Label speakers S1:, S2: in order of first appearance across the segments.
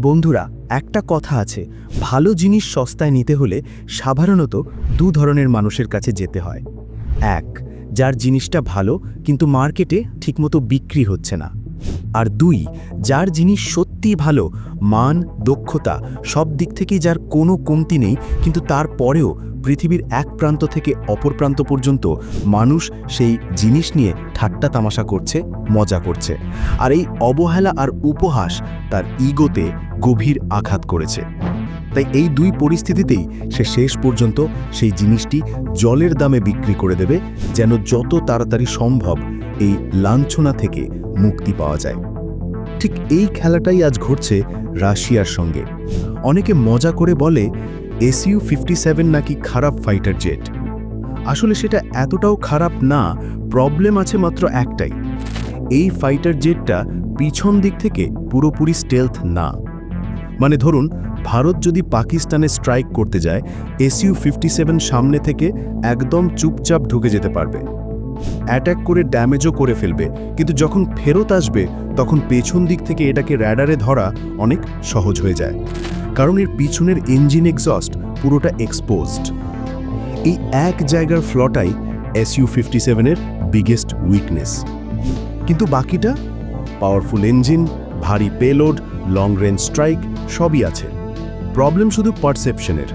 S1: বন্ধুরা, একটা কথা আছে, ভালো জিনিস সস্তায় নিতে হলে সাধারণত দু ধরনের মানুষের কাছে যেতে হয়। এক, যার জিনিসটা ভালো, কিন্তু মার্কেটে ঠিকমতো বিক্রি হচ্ছে না। আর দুই, যার জিনিস সত্যিই ভালো, মান, দক্ষতা, সব দিক থেকেই যার কোনো কমতি নেই, কিন্তু তারপরেও পৃথিবীর এক প্রান্ত থেকে অপর প্রান্ত পর্যন্ত মানুষ সেই জিনিস নিয়ে ঠাট্টা তামাশা করছে, মজা করছে। আর এই অবহেলা আর উপহাস তার ইগোতে গভীর আঘাত করেছে। তাই এই দুই পরিস্থিতিতেই সে শেষ পর্যন্ত সেই জিনিসটি জলের দামে বিক্রি করে দেবে, যেন যত তাড়াতাড়ি সম্ভব এই লাঞ্ছনা থেকে মুক্তি পাওয়া যায়। ঠিক এই খেলাটাই আজ ঘটছে রাশিয়ার সঙ্গে। অনেকে মজা করে বলে, এসইউ ফিফটি নাকি খারাপ ফাইটার জেট। আসলে সেটা এতটাও খারাপ না, প্রবলেম আছে মাত্র একটাই। এই ফাইটার জেটটা পিছন দিক থেকে পুরোপুরি স্টেলথ না। মানে ধরুন, ভারত যদি পাকিস্তানে স্ট্রাইক করতে যায়, এসইউ ফিফটি সামনে থেকে একদম চুপচাপ ঢুকে যেতে পারবে। অ্যাট্যাক করে ড্যামেজও করে ফেলবে। কিন্তু যখন ফেরত আসবে, তখন পেছন দিক থেকে এটাকে র্যাডারে ধরা অনেক সহজ হয়ে যায়। কারণ এর পিছনের ইঞ্জিন এক্সস্ট পুরোটা এক্সপোজড। এই এক জায়গার ফ্লটাই এসইউ ফিফটি সেভেনের বিগেস্ট উইকনেস কিন্তু বাকিটা? পাওয়ারফুল ইঞ্জিন ভারী পেলোড লং রেঞ্জ স্ট্রাইক সবই আছে। প্রবলেম শুধু পারসেপশনের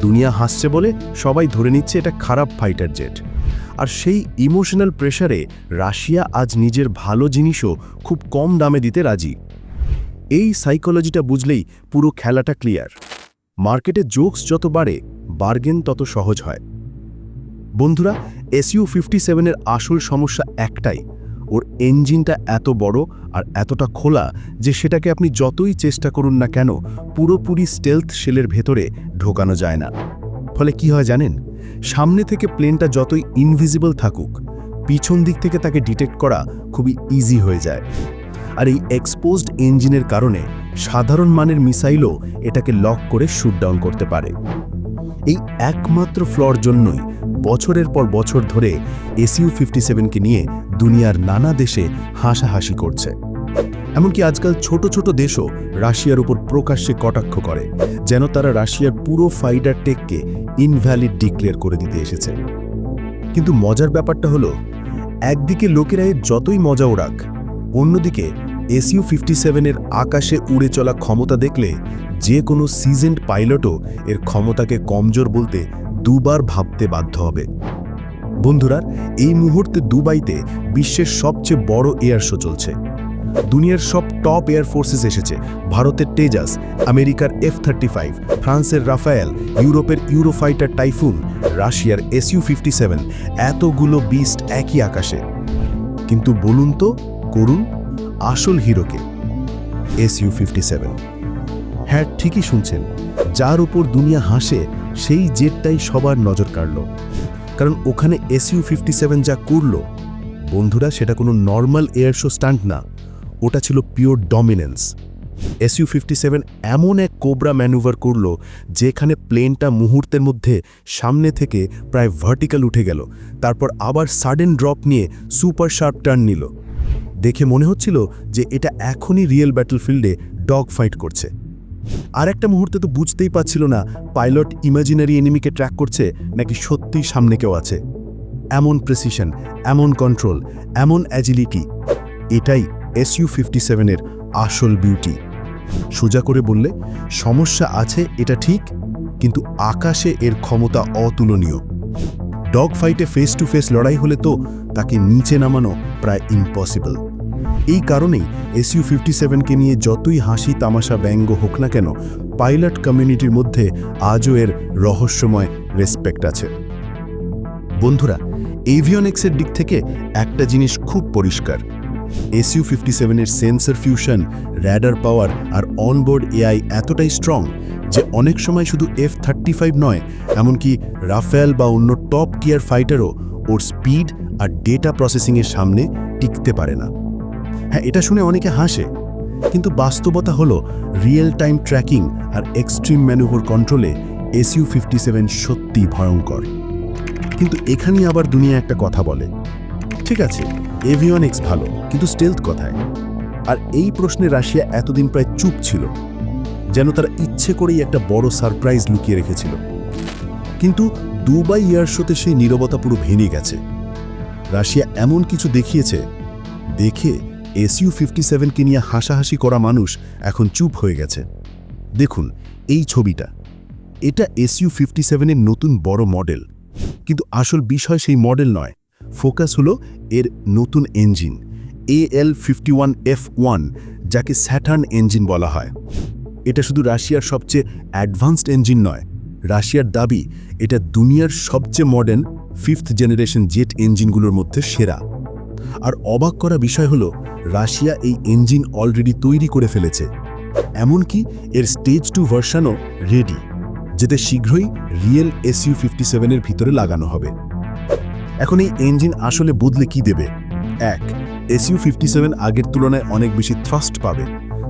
S1: দুনিয়া হাসছে বলে সবাই ধরে নিচ্ছে এটা খারাপ ফাইটার জেট আর সেই ইমোশনাল প্রেশারে রাশিয়া আজ নিজের ভালো জিনিসও খুব কম দামে দিতে রাজি। এই সাইকোলজিটা বুঝলেই পুরো খেলাটা ক্লিয়ার মার্কেটে জোকস যত বাড়ে বার্গেন তত সহজ হয়। বন্ধুরা এসইউ ফিফটি সেভেনের আসল সমস্যা একটাই, ওর ইঞ্জিনটা এত বড় আর এতটা খোলা যে সেটাকে আপনি যতই চেষ্টা করুন না কেন, পুরোপুরি স্টেলথ শেলের ভেতরে ঢোকানো যায় না। ফলে কি হয় জানেন? সামনে থেকে প্লেনটা যতই ইনভিজিবল থাকুক, পিছন দিক থেকে তাকে ডিটেক্ট করা খুবই ইজি হয়ে যায়। আর এই এক্সপোজড ইঞ্জিনের কারণে সাধারণ মানের মিসাইলও এটাকে লক করে শুট ডাউন করতে পারে। এই একমাত্র ফ্লর জন্যই বছরের পর বছর ধরে এসইউ ফিফটি সেভেনকে নিয়ে দুনিয়ার নানা দেশে হাসাহাসি করছে। এমনকি আজকাল ছোট ছোট দেশও রাশিয়ার উপর প্রকাশ্যে কটাক্ষ করে, যেন তারা রাশিয়ার পুরো ফাইটার টেককে ইনভ্যালিড ডিক্লেয়ার করে দিতে এসেছে। কিন্তু মজার ব্যাপারটা হলো, একদিকে লোকেরা এর যতই মজা ওড়াক, অন্যদিকে এসইউ ফিফটি সেভেনের আকাশে উড়ে চলা ক্ষমতা দেখলে যে কোনো সিজেন্ড পাইলটও এর ক্ষমতাকে কমজোর বলতে দুবার ভাবতে বাধ্য হবে। বন্ধুরা, এই মুহূর্তে দুবাইতে বিশ্বের সবচেয়ে বড় এয়ার শো চলছে। দুনিয়ার সব টপ এয়ার ফোর্সেস এসেছে। ভারতের তেজাস আমেরিকার এফ থার্টি ফাইভ ফ্রান্সের রাফায়েল ইউরোপের ইউরোফাইটার টাইফুন রাশিয়ার এসইউ ফিফটি সেভেন এতগুলো বিস্ট একই আকাশে। কিন্তু বলুন তো, করুন, আসল হিরোকে এসইউ ফিফটি সেভেন হ্যাঁ ঠিকই শুনছেন, যার উপর দুনিয়া হাসে, সেই জেটটাই সবার নজর কাড়ল। কারণ ওখানে এসইউ ফিফটি সেভেন যা করল, বন্ধুরা, সেটা কোনো নর্মাল এয়ার শো স্টান্ট না। ওটা ছিল pure dominance SU fifty seven এমন এক কোবরা ম্যানুভার করল, যেখানে প্লেনটা মুহূর্তের মধ্যে সামনে থেকে প্রায় ভার্টিক্যাল উঠে গেল, তারপর আবার সাডেন ড্রপ নিয়ে সুপার শার্প টার্ন নিল। দেখে মনে হচ্ছিল যে এটা এখনই রিয়েল ব্যাটলফিল্ডে ডগ ফাইট করছে। আর একটা মুহূর্তে তো বুঝতেই পারছিল না পাইলট ইমাজিনারি এনিমিকে ট্র্যাক করছে, নাকি সত্যিই সামনে কেউ আছে। এমন প্রেসিশন এমন কন্ট্রোল এমন অ্যাজিলিটি এটাই এসইউ ফিফটি সেভেনের আসল বিউটি। সোজা করে বললে, সমস্যা আছে, এটা ঠিক, কিন্তু আকাশে এর ক্ষমতা অতুলনীয়। ডগ ফাইটে ফেস টু ফেস লড়াই হলে তো তাকে নিচে নামানো প্রায় ইম্পসিবল এই কারণেই এসইউ ফিফটি সেভেনকে নিয়ে যতই হাসি তামাশা ব্যঙ্গ হোক না কেন, পাইলট কমিউনিটির মধ্যে আজও এর রহস্যময় রেসপেক্ট আছে। বন্ধুরা এভিয়নেক্সের দিক থেকে একটা জিনিস খুব পরিষ্কার। এসইউ ফিফটি সেভেনের সেন্সর ফিউশন র্যাডার পাওয়ার আর অনবোর্ড এআই এতটাই স্ট্রং যে অনেক সময় শুধু এফ থার্টি ফাইভ নয়, এমনকি রাফেল বা অন্য টপ গিয়ার ফাইটারও ওর স্পিড আর ডেটা প্রসেসিংয়ের সামনে টিকতে পারে না। হ্যাঁ এটা শুনে অনেকে হাসে, কিন্তু বাস্তবতা হলো রিয়েল টাইম ট্র্যাকিং আর এক্সট্রিম ম্যানুভার কন্ট্রোলে এসইউ ফিফটি সেভেন সত্যি ভয়ঙ্কর। কিন্তু এখানেই আবার দুনিয়া একটা কথা বলে ঠিক আছে এভিয়নিক্স ভালো, কিন্তু স্টেলথ কোথায়? আর এই প্রশ্নে রাশিয়া এতদিন প্রায় চুপ ছিল,
S2: যেন তারা ইচ্ছে করেই একটা বড় সারপ্রাইজ লুকিয়ে রেখেছিল। কিন্তু দুবাই এয়ার শোতে সেই নীরবতা পুরো ভেঙে গেছে। রাশিয়া এমন কিছু দেখিয়েছে, দেখে এসইউ ফিফটি সেভেনকে নিয়ে হাসাহাসি করা মানুষ এখন চুপ হয়ে গেছে। দেখুন, এই ছবিটা, এটা এসইউ ফিফটি সেভেনের নতুন বড় মডেল, কিন্তু আসল বিষয় সেই মডেল নয়। ফোকাস হলো এর নতুন engine AL fifty one F one যাকে স্যাটার্ন ইঞ্জিন বলা হয়। এটা শুধু রাশিয়ার সবচেয়ে অ্যাডভান্সড ইঞ্জিন নয়, রাশিয়ার দাবি এটা দুনিয়ার সবচেয়ে মডার্ন ফিফথ জেনারেশন জেট ইঞ্জিনগুলোর মধ্যে সেরা। আর অবাক করা বিষয় হলো, রাশিয়া এই ইঞ্জিন অলরেডি তৈরি করে ফেলেছে। এমনকি এর স্টেজ টু ভার্সানও রেডি যেতে শীঘ্রই রিয়েল এসইউ ফিফটি সেভেনের ভিতরে লাগানো হবে। এখন এই ইঞ্জিন আসলে বদলে কি দেবে? এক এসইউ ফিফটি আগের তুলনায় অনেক বেশি থ্রাস্ট পাবে।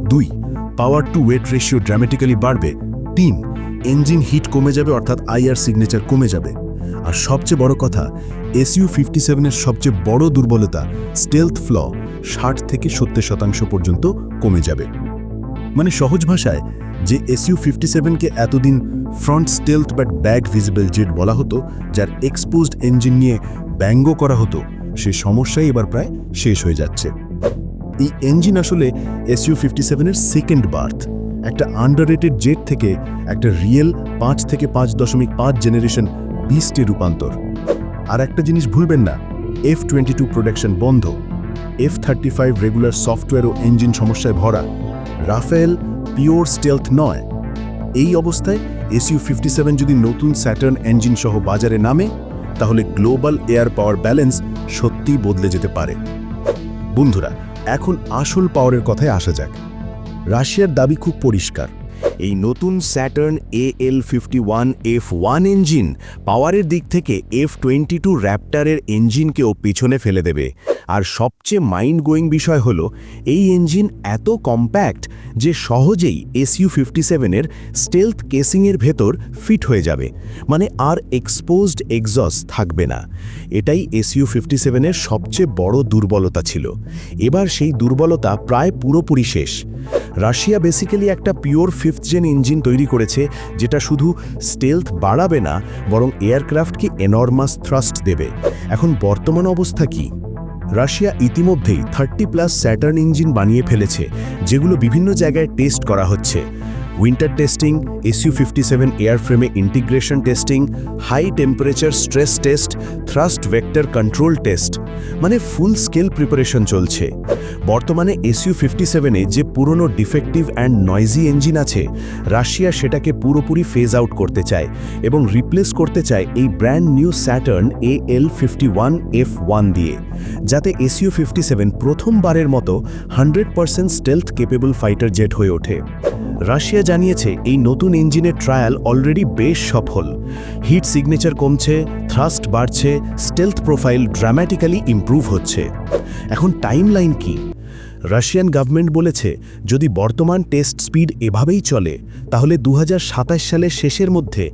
S2: দুই power to weight ratio dramatically বাড়বে। তিন ইঞ্জিন হিট কমে যাবে, অর্থাৎ আইআর সিগনেচার কমে যাবে। আর সবচেয়ে বড় কথা এসইউ ফিফটি সেভেনের সবচেয়ে বড় দুর্বলতা স্টেলথ ফ্ল ষাট থেকে সত্তর শতাংশ পর্যন্ত কমে যাবে। মানে সহজ ভাষায় যে এসইউ ফিফটি সেভেনকে এতদিন front stealth but back visible jet বলা হতো, যার এক্সপোজড ইঞ্জিন নিয়ে ব্যঙ্গ করা হতো, সে সমস্যাই এবার প্রায় শেষ হয়ে যাচ্ছে। এই ইঞ্জিন আসলে এসইউ ফিফটি সেভেনের সেকেন্ড বার্থ একটা আন্ডাররেটেড জেট থেকে একটা রিয়েল পাঁচ থেকে পাঁচ দশমিক পাঁচ জেনারেশন বিস্টে রূপান্তর। আর একটা জিনিস ভুলবেন না এফ টোয়েন্টি টু প্রোডাকশন বন্ধ F thirty five regular software ও ইঞ্জিন সমস্যায় ভরা রাফেল পিওর স্টেলথ নয়। এই অবস্থায় এসইউ ফিফটি যদি নতুন স্যাটার্ন ইঞ্জিন সহ বাজারে নামে, তাহলে গ্লোবাল এয়ার পাওয়ার ব্যালেন্স সত্যিই বদলে যেতে পারে। বন্ধুরা, এখন আসল পাওয়ারের কথায় আসা যাক। রাশিয়ার দাবি খুব পরিষ্কার।
S3: এই নতুন Saturn A L fifty one F one engine পাওয়ারের দিক থেকে এফ টোয়েন্টি টু ইঞ্জিনকেও পিছনে ফেলে দেবে। আর সবচেয়ে মাইন্ড গোয়িং বিষয় হল, এই ইঞ্জিন এত কম্প্যাক্ট যে সহজেই এসইউ ফিফটি সেভেনের স্টেলথ কেসিংয়ের ভেতর ফিট হয়ে যাবে। মানে আর এক্সপোজড এক্সস থাকবে না। এটাই এসইউ ফিফটি সেভেনের সবচেয়ে বড় দুর্বলতা ছিল। এবার সেই দুর্বলতা প্রায় পুরোপুরি শেষ। রাশিয়া বেসিক্যালি একটা পিওর ফিফথ জেন ইঞ্জিন তৈরি করেছে, যেটা শুধু স্টেলথ বাড়াবে না, বরং এয়ারক্রাফটকে এনর্মাস থ্রাস্ট দেবে। এখন বর্তমান অবস্থা কি? রাশিয়া ইতিমধ্যেই থার্টি প্লাস স্যাটার্ন ইঞ্জিন বানিয়ে ফেলেছে যেগুলো বিভিন্ন জায়গায় টেস্ট করা হচ্ছে। Winter testing SU fifty seven এয়ারফ্রেমে integration testing high temperature stress test thrust vector control test মানে ফুল স্কেল প্রিপারেশন চলছে। বর্তমানে এসইউ ফিফটি সেভেনে যে পুরনো ডিফেক্টিভ অ্যান্ড নয়েজি ইঞ্জিন আছে, রাশিয়া সেটাকে পুরোপুরি ফেজ আউট করতে চায় এবং রিপ্লেস করতে চায় এই brand new Saturn A L fifty one F one দিয়ে, যাতে এসইউ ফিফটি সেভেন প্রথমবারের মতো hundred percent stealth capable fighter jet হয়ে ওঠে। রাশিয়া জানিয়েছে এই নতুন ইঞ্জিনের ট্রায়াল অলরেডি বেশ সফল। হিট সিগনেচার কমছে থ্রাস্ট বাড়ছে স্টেলথ প্রোফাইল ড্রামাটিক্যালি ইম্প্রুভ হচ্ছে। এখন টাইম লাইন কি? রাশিয়ান গভর্নমেন্ট বলেছে, যদি বর্তমান টেস্ট স্পিড এভাবেই চলে, তাহলে দু হাজার সাতাশ সালের শেষের মধ্যে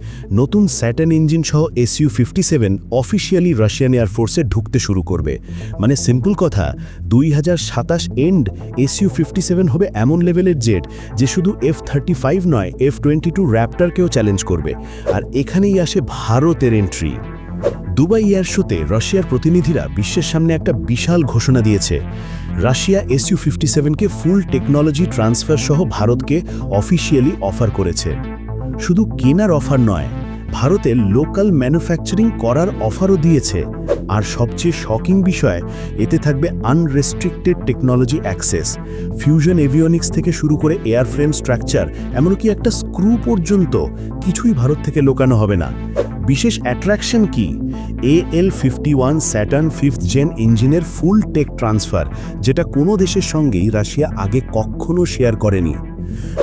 S3: নতুন স্যাটার্ন ইঞ্জিন সহ SU fifty seven officially Russian এয়ারফোর্সে ঢুকতে শুরু করবে। মানে সিম্পল কথা দুই হাজার সাতাশ এন্ড এসইউ ফিফটি সেভেন হবে এমন লেভেলের জেট যে শুধু এফ থার্টি ফাইভ নয়, এফ টোয়েন্টি টু র্যাপটারকেও চ্যালেঞ্জ করবে। আর এখানেই আসে ভারতের এন্ট্রি দুবাই এয়ার শোতে রাশিয়ার প্রতিনিধিরা বিশ্বের সামনে একটা বিশাল ঘোষণা দিয়েছে। রাশিয়া এসইউ ফিফটি সেভেনকে ফুল টেকনোলজি ট্রান্সফার সহ ভারতকে অফিসিয়ালি অফার করেছে। শুধু কেনার অফার নয় ভারতে লোকাল ম্যানুফ্যাকচারিং করার অফারও দিয়েছে। আর সবচেয়ে শকিং বিষয়, এতে থাকবে unrestricted technology access fusion avionics থেকে শুরু করে এয়ারফ্রেম স্ট্রাকচার এমনকি একটা স্ক্রু পর্যন্ত, কিছুই ভারত থেকে লোকানো হবে না। বিশেষ অ্যাট্রাকশন কি? A L fifty one Saturn fifth gen ইঞ্জিনের ফুল টেক ট্রান্সফার যেটা কোনো দেশের সঙ্গেই রাশিয়া আগে কখনো শেয়ার করেনি।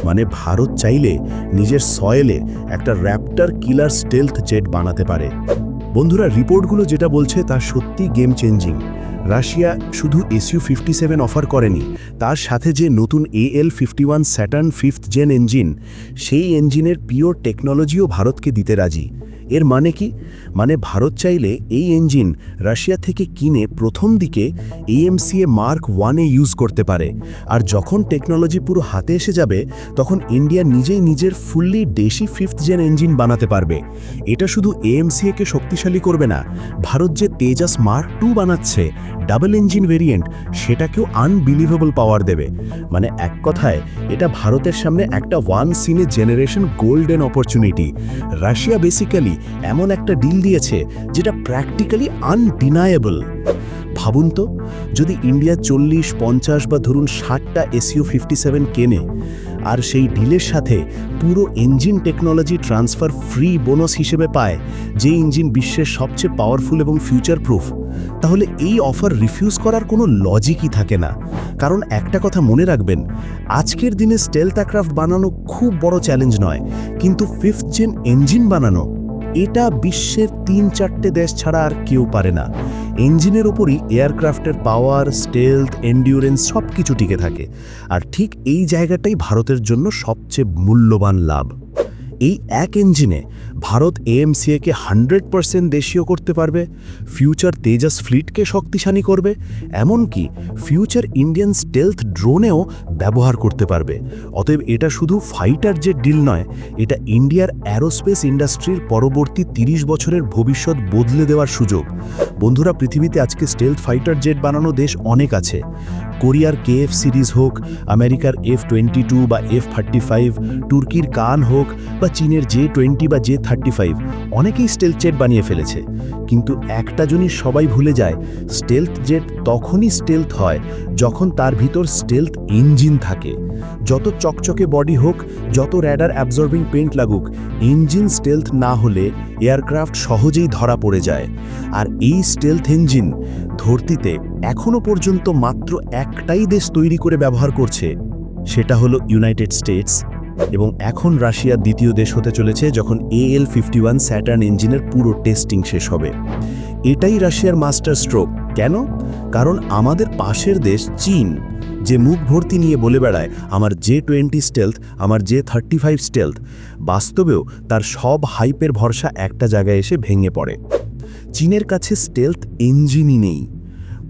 S3: মানে ভারত চাইলে নিজের সয়েলে একটা র্যাপটার কিলার স্টেলথ জেট বানাতে পারে। বন্ধুরা, রিপোর্টগুলো যেটা বলছে তা সত্যি গেম চেঞ্জিং রাশিয়া শুধু এসইউ ফিফটি সেভেন অফার করেনি, তার সাথে যে নতুন A L fifty one Saturn fifth gen engine সেই ইঞ্জিনের পিওর টেকনোলজিও ভারতকে দিতে রাজি। এর মানে কি? মানে ভারত চাইলে এই ইঞ্জিন রাশিয়া থেকে কিনে প্রথম দিকে এএমসিএ মার্ক ওয়ানে ইউজ করতে পারে। আর যখন টেকনোলজি পুরো হাতে এসে যাবে, তখন ইন্ডিয়া নিজেই নিজের ফুললি দেশি ফিফথ জেন ইঞ্জিন বানাতে পারবে। এটা শুধু এএমসিএকে শক্তিশালী করবে না, ভারত যে তেজাস মার্ক টু বানাচ্ছে ডাবল ইঞ্জিন ভেরিয়েন্ট সেটাকেও আনবিলিভেবল পাওয়ার দেবে। মানে এক কথায়, এটা ভারতের সামনে একটা once in a generation golden opportunity Russia basically এমন একটা ডিল দিয়েছে যেটা প্র্যাকটিক্যালি আনডিনায়েবল ভাবুন তো, যদি ইন্ডিয়া চল্লিশ, পঞ্চাশ বা ধরুন ষাটটা এসিও ফিফটি সেভেন কেনে, আর সেই ডিলের সাথে পুরো engine technology transfer free bonus হিসেবে পায়, যে ইঞ্জিন বিশ্বের সবচেয়ে পাওয়ারফুল এবং ফিউচার প্রুফ তাহলে এই অফার রিফিউজ করার কোনো লজিকই থাকে না। কারণ একটা কথা মনে রাখবেন, আজকের দিনে স্টেল অ্যাক্রাফট বানানো খুব বড় চ্যালেঞ্জ নয়, কিন্তু ফিফথ জেন ইঞ্জিন বানানো এটা বিশ্বের তিন চারটে দেশ ছাড়া আর কেউ পারে না। ইঞ্জিনের ওপরই এয়ারক্রাফটের পাওয়ার, স্টেলথ, এন্ডিউরেন্স সব কিছু টিকে থাকে। আর ঠিক এই জায়গাটাই ভারতের জন্য সবচেয়ে মূল্যবান লাভ। এই এক ইঞ্জিনে ভারত এএমসিএকে হান্ড্রেড পারসেন্ট দেশীয় করতে পারবে, ফিউচার তেজাস ফ্লিটকে শক্তিশালী করবে, এমনকি ফিউচার ইন্ডিয়ান স্টেলথ ড্রোনেও ব্যবহার করতে পারবে। অতএব এটা শুধু ফাইটার জেট ডিল নয়, এটা ইন্ডিয়ার অ্যারোস্পেস ইন্ডাস্ট্রির পরবর্তী ৩০ বছরের ভবিষ্যৎ বদলে দেওয়ার সুযোগ। বন্ধুরা, পৃথিবীতে আজকে স্টেলথ ফাইটার জেট বানানো দেশ অনেক আছে। কোরিয়ার কেএফ সিরিজ হোক, আমেরিকার এফ টোয়েন্টি টু বা এফ থার্টি ফাইভ, তুর্কির কান হোক বা চীনের জে টোয়েন্টি বা জে থার্টি ফাইভ অনেকেই স্টেলথ জেট বানিয়ে ফেলেছে। কিন্তু একটা জিনিস সবাই ভুলে যায় স্টেলথ জেট তখনই স্টেলথ হয় যখন তার ভিতর স্টেলথ ইঞ্জিন থাকে। যত চকচকে বডি হোক, যত র্যাডার অ্যাবজর্বিং পেন্ট লাগুক ইঞ্জিন স্টেলথ না হলে এয়ারক্রাফট সহজেই ধরা পড়ে যায়। আর এই স্টেলথ ইঞ্জিন ধরতিতে এখনও পর্যন্ত মাত্র একটাই দেশ তৈরি করে ব্যবহার করছে, সেটা হলো ইউনাইটেড স্টেটস এবং এখন রাশিয়া দ্বিতীয় দেশ হতে চলেছে যখন এএল ফিফটি ওয়ান স্যাটার্ন ইঞ্জিনের পুরো টেস্টিং শেষ হবে। এটাই রাশিয়ার মাস্টার স্ট্রোক কেন? কারণ আমাদের পাশের দেশ চীন, যে মুখ ভর্তি নিয়ে বলে বেড়ায়, আমার জে টোয়েন্টি স্টেলথ আমার জে থার্টি ফাইভ স্টেলথ বাস্তবেও তার সব হাইপের ভরসা একটা জায়গায় এসে ভেঙে পড়ে। চীনের কাছে স্টেলথ ইঞ্জিনই নেই।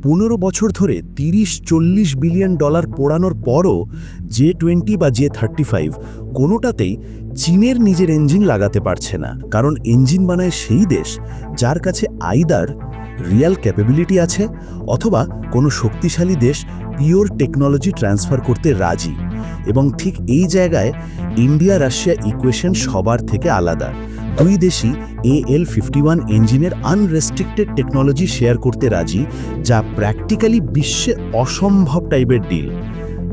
S3: পনেরো বছর ধরে তিরিশ চল্লিশ বিলিয়ন ডলার পোড়ানোর পরও জে টোয়েন্টি বা জে থার্টি ফাইভ কোনোটাতেই চীনের নিজের ইঞ্জিন লাগাতে পারছে না। কারণ ইঞ্জিন বানায় সেই দেশ যার কাছে আইদার রিয়াল ক্যাপাবিলিটি আছে অথবা কোনো শক্তিশালী দেশ পিওর টেকনোলজি ট্রান্সফার করতে রাজি। এবং ঠিক এই জায়গায় ইন্ডিয়া রাশিয়া ইকুয়েশন সবার থেকে আলাদা। দুই দেশই এ এল ফিফটি ওয়ান ইঞ্জিনের আনরেস্ট্রিক্টেড টেকনোলজি শেয়ার করতে রাজি, যা প্র্যাকটিক্যালি বিশ্বে অসম্ভব টাইপের ডিল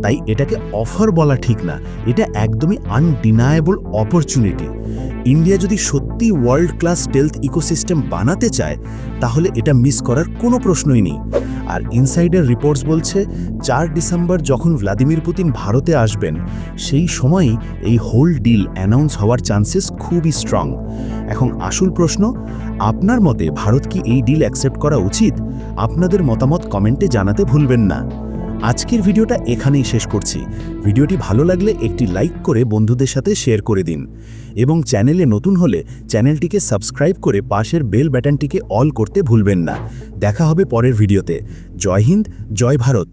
S3: তাই এটাকে অফার বলা ঠিক না, এটা একদমই আনডিনায়েবল অপরচুনিটি ইন্ডিয়া যদি সত্যি ওয়ার্ল্ড ক্লাস টেলথ ইকোসিস্টেম বানাতে চায়, তাহলে এটা মিস করার কোনো প্রশ্নই নেই। আর ইনসাইডার রিপোর্টস বলছে, চার ডিসেম্বর যখন ভ্লাদিমির পুতিন ভারতে আসবেন, সেই সময়ই এই হোল ডিল অ্যানাউন্স হওয়ার চান্সেস খুবই স্ট্রং এখন আসল প্রশ্ন, আপনার মতে ভারত কি এই ডিল অ্যাকসেপ্ট করা উচিত? আপনাদের মতামত কমেন্টে জানাতে ভুলবেন না। আজকের ভিডিওটা এখানেই শেষ করছি। ভিডিওটি ভালো লাগলে একটি লাইক করে বন্ধুদের সাথে শেয়ার করে দিন। এবং চ্যানেলে নতুন হলে চ্যানেলটিকে সাবস্ক্রাইব করে পাশের বেল ব্যাটনটিকে অল করতে ভুলবেন না। দেখা হবে পরের ভিডিওতে। জয় হিন্দ, জয় ভারত।